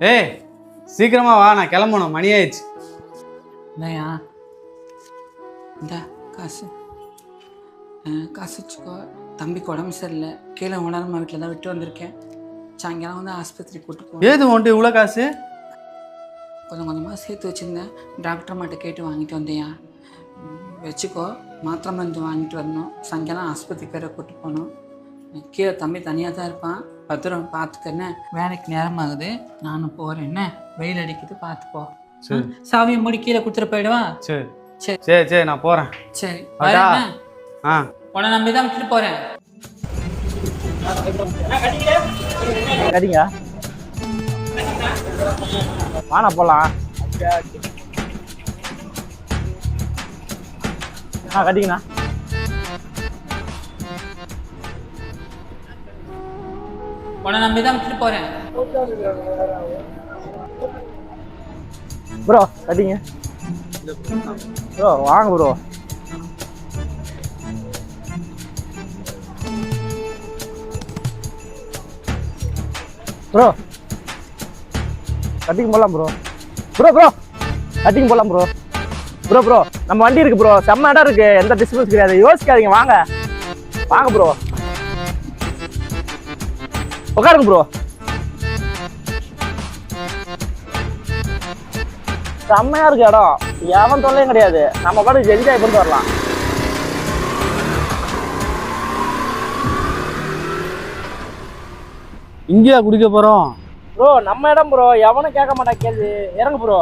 ஏய் சீக்கிரமா வா நான் கிளம்பணும். மணி ஆயிடுச்சு. இல்லையா இந்த காசு. காசு வச்சுக்கோ. தம்பிக்கு உடம்பு சரியில்லை. கீழே உணரம்மா வீட்டில் தான் விட்டு வந்திருக்கேன். சாயங்காலம் வந்து ஆஸ்பத்திரி கூட்டு போ ஏது உன்ட்டு இவ்வளோ காசு? கொஞ்சம் கொஞ்சமாக சேர்த்து வச்சுருந்தேன். டாக்டர் மாட்ட கேட்டு வாங்கிட்டு வந்தேயா வச்சுக்கோ. மாத்திரை மருந்து வாங்கிட்டு வரணும். சாயங்காலம் ஆஸ்பத்திரிக்கு வேற கூட்டு போகணும். கீழே தம்பி தனியாக தான் இருப்பான். பத்திரம் பார்த்துக்கன்னு வேலைக்கு நேரமாகுது. நானும் போகிறேன் என்ன வெயில் அடிக்குது பார்த்து போ சரி சாவியை மூடி கீழே கொடுத்துட்டு போயிடுவா சரி. சரி. சரி சரி நான் போகிறேன் சரி. ஆ. உன்னை நம்பி தான் விட்டுட்டு போகிறேன் கடிங்க வாண்ணா போலாம். ஆ கட்டிங்கண்ணா உன்னை நம்பி தான் விட்டுட்டு போகிறேன் ப்ரோ கட்டிங்க. ப்ரோ வாங்க ப்ரோ. ப்ரோ கட்டிங் போகலாம் ப்ரோ. ப்ரோ ப்ரோ கட்டிங் போகலாம் ப்ரோ. ப்ரோ ப்ரோ நம்ம வண்டி இருக்கு ப்ரோ. செம்ம இடம் இருக்கு. எந்த டிஸ்டன்ஸ் கிடையாது. யோசிக்காதீங்க வாங்க. வாங்க ப்ரோ. உட்காருங்க ப்ரோ செம்மையா இருக்கு இடம். எவன் தொல்லையும் கிடையாது. நம்ம பாட்டுக்கு என்ஜாய் பண்ணிட்டு வரலாம்? இங்கேயா குடிக்க போகிறோம் ப்ரோ நம்ம இடம் ப்ரோ எவனும் கேட்க மாட்டா கேள்வி. இறங்கு ப்ரோ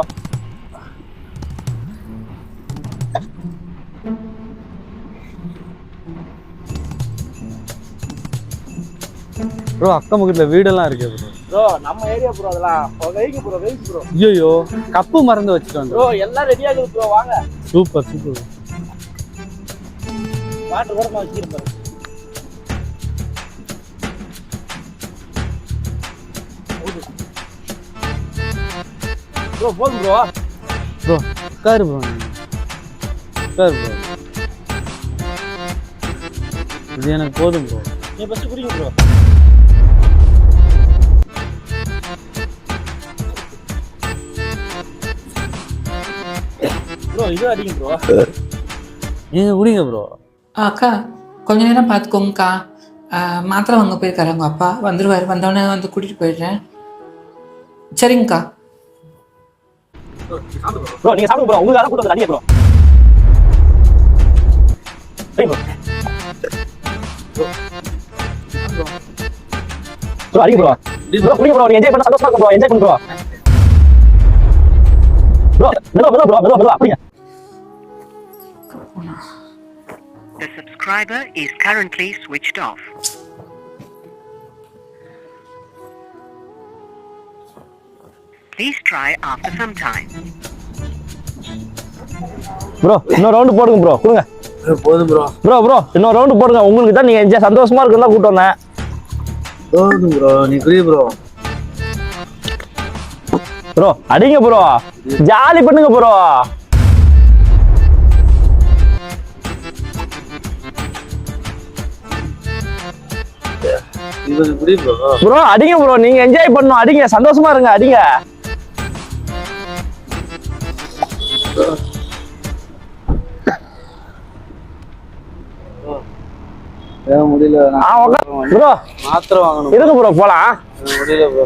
ப்ரோ அக்கம் பக்கத்தில் வீடெல்லாம் இருக்கு ப்ரோ ப்ரோ நம்ம ஏரியா ப்ரோ அதெல்லாம். ப்ரோ வெயிங்க ப்ரோ ஐயோ கப்பு மறந்து வச்சுட்டு ப்ரோ எல்லாம் ரெடியா இருக்குது ப்ரோ வாங்க. சூப்பர் சூப்பர் வாட்டர் கூட நான் வச்சிருப்பேன் ப்ரோ போதும் ப்ரோ ப்ரோ உட்காரு ப்ரோ உட்காரு ப்ரோ இது எனக்கு போதும் ப்ரோ நீ ஃபஸ்ட்டு குடிங்க ப்ரோ ப்ரோ இது அடிங்க ப்ரோ நீங்கள் குடிங்க ப்ரோ அக்கா கொஞ்ச நேரம் பார்த்துக்கோங்கக்கா. ஆ, மாத்திரை வாங்க போயிருக்காரு உங்கள் அப்பா. வந்துருவார். வந்தோடனே வந்து கூட்டிகிட்டு போயிடுறேன். சரிங்கக்கா. ப்ரோ நீங்க சாப்பிடுங்க ப்ரோ. உங்களுக்கு அதான் கூட்டம் அடிங்க ப்ரோ. ப்ரோ. அடிங்க ப்ரோ. ப்ரோ குடிங்க ப்ரோ. என்ஜாய் பண்ண சந்தோஷமா ப்ரோ. என்ஜாய் பண்ணுங்க ப்ரோ. ப்ரோ மெதுவா மெதுவா மெதுவா மெதுவா அப்படிங்க subscriber is currently switched off. Please try after some time. Bro இன்னொரு ரவுண்டு போடுங்க ப்ரோ கொடுங்க. போதும் ப்ரோ ப்ரோ ப்ரோ இன்னொரு ரவுண்டு போடுங்க. உங்களுக்கு தான் நீங்க என்ஜாய் சந்தோஷமா இருக்குன்னு தான் கூட்டு வந்தேன். போதும் ப்ரோ நீ குடி ப்ரோ ப்ரோ அடிங்க ப்ரோ ஜாலி பண்ணுங்க ப்ரோ ப்ரோ ப்ரோ அடிங்க ப்ரோ நீங்க என்ஜாய் பண்ணணும். அடிங்க. சந்தோஷமா இருங்க. அடிங்க. முடியல. ப்ரோ மாத்திரை வாங்கணும். இருக்கு ப்ரோ போலாம். முடியல ப்ரோ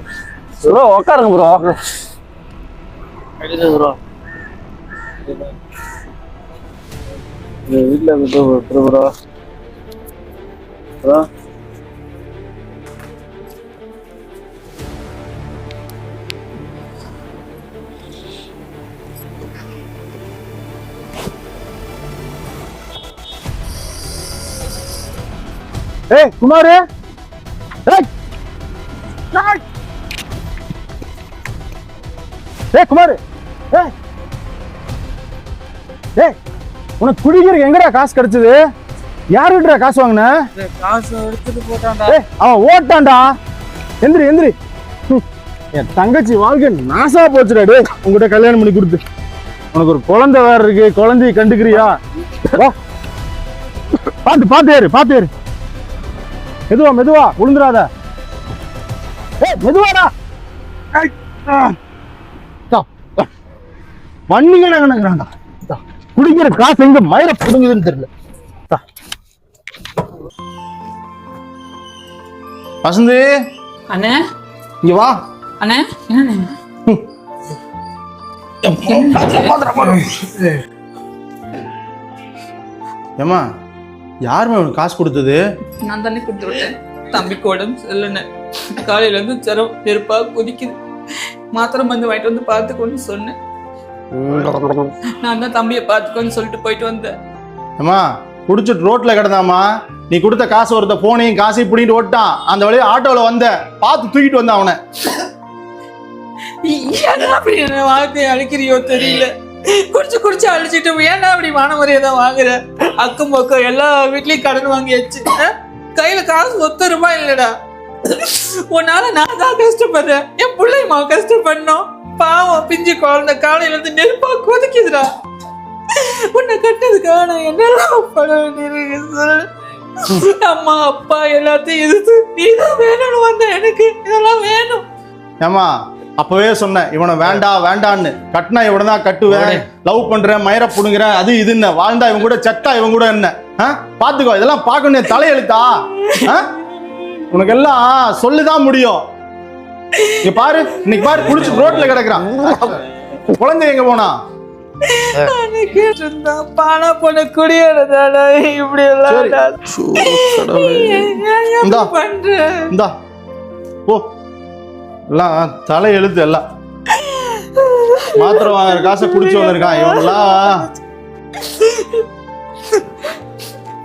ப்ரோ உட்காருங்க ப்ரோ ப்ரோ வீட்டில் விட்டு விட்டுரு ப்ரோ ப்ரோ ஏய் குமார். ஏய். குமார். ஏய். ஏய் உனக்கு குடிக்கிறதுக்கு எங்கடா காசு கிடைச்சது? யாருக்கிட்ட காசு வாங்கின? காசு எடுத்துட்டு போட்டான்டா. ஏய் அவன் ஓட்டான்டா. எந்திரி எந்திரி. என் தங்கச்சி வாழ்க்கை நாசா போச்சுடா டேய். உங்ககிட்ட கல்யாணம் பண்ணி கொடுத்து. உனக்கு ஒரு குழந்தை வேற இருக்கு. குழந்தைய கண்டுக்கிறியா? வா. பாத்து பாத்து ஏறு பாத்து ஏறு. மெதுவா மெதுவா விழுந்துடாத ஏய் மெதுவாடா. வண்டி கிடக்குறாண்டா குடிக்கிற காசு எங்க மயிர புடுங்குதுன்னு தெரியல. வசந்தி. அண்ணே. இங்க வா. அண்ணே என்னண்ணே? ஏமா யாருமே உனக்கு காசு கொடுத்தது? நான் தானே கொடுத்து விட்டேன். தம்பிக்கு உடம்பு சரியில்லைண்ணே காலையில இருந்து ஜரம் நெருப்பா கொதிக்குது. மாத்திரை மருந்து வாங்கிட்டு வந்து பார்த்துக்கோன்னு சொன்னேன். நான் தான் தம்பியை பார்த்துக்கோன்னு சொல்லிட்டு போயிட்டு வந்தேன். ஏமா குடிச்சிட்டு ரோட்ல கிடந்தாமா நீ கொடுத்த காசு ஒருத்த போனையும் காசையும் பிடிட்டு ஓட்டான். அந்த வழியா ஆட்டோல வந்த பார்த்து தூக்கிட்டு வந்த அவனை. அப்படி என்ன வாழ்க்கையை அழிக்கிறியோ தெரியல. குடிச்சு குடிச்சு அழிச்சிட்டு ஏன்டா அப்படி மான தான் வாங்குற? அக்கம் பக்கம் எல்லா வீட்லயும் கடன் வாங்கியாச்சு. கையில காசு ஒத்த ரூபாய் இல்லடா. உன்னால நான் தான் கஷ்டப்படுறேன். என் பிள்ளைமா கஷ்டப்படணும். பாவம் பிஞ்சு குழந்தை காலையில இருந்து நெருப்பா கொதிக்குதுடா. உன்னை கட்டதுக்காக நான் என்னெல்லாம் பட வேண்டியிருக்கு அம்மா அப்பா எல்லாத்தையும் எதிர்த்து நீதான் வேணும்னு வந்த எனக்கு. இதெல்லாம் வேணும். ஏமா அப்பவே சொன்னேன் இவனை வேண்டாம் வேண்டான்னு. கட்டினா இவனை தான் கட்டுவேன் லவ் பண்றேன் மயிர புடுங்குறேன் அது இதுன்னு. வாழ்ந்தா இவன் கூட செத்தா இவன் கூட என்ன? ஆ? பாத்துக்கோ இதெல்லாம் பார்க்கணும் தலையெழுத்தா? ஆ? உனக்கு எல்லாம் சொல்லுதான் முடியும். இங்க பாரு இன்னைக்கு பாரு குடிச்சு ரோட்ல கிடக்குறான். குழந்தை எங்க போனா? பானா பொண்ணு குடியேறதால இப்படி எல்லாம் பண்ற இந்தா. ஓ எல்லாம் தலையெழுத்து எல்லாம். மாத்திரை வாங்குற காசை குடிச்சு வந்திருக்கான் இவனெல்லாம்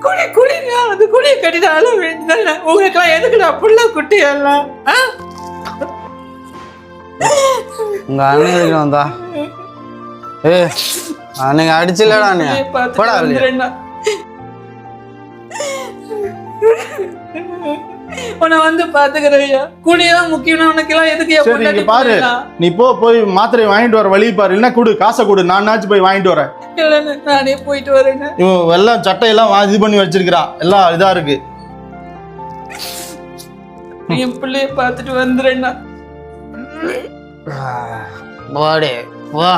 குடி குடிங்க அந்த குடியை கட்டிட்டு அழ வேண்டியதானே உங்களுக்கெல்லாம் எதுக்குடா புள்ள குட்டி எல்லாம்? ஆ? உங்க அண்ணன் எதுக்கு வந்தா? ஏ அன்னைக்கு அடிச்சில்லடா நீ. போடா வந்துடுறேன்டா. உன்னை வந்து பாத்துக்கிறேன் குடியெல்லாம் முக்கியம் உனக்கு எல்லாம் எதுக்கு பாரு? நீ போ போய் மாத்திரை வாங்கிட்டு வர வழி பாரு. இல்லைன்னா கொடு காசை கொடு. நானாச்சும் போய் வாங்கிட்டு வரேன். இல்லைன்னு நானே போயிட்டு வரேன்னு இவன் எல்லாம் சட்டையெல்லாம் வா- இது பண்ணி வச்சிருக்கிறான். எல்லாம் இதா இருக்கு. என் பிள்ளைய பார்த்துட்டு வந்துடுறேன்னா வாடே வா.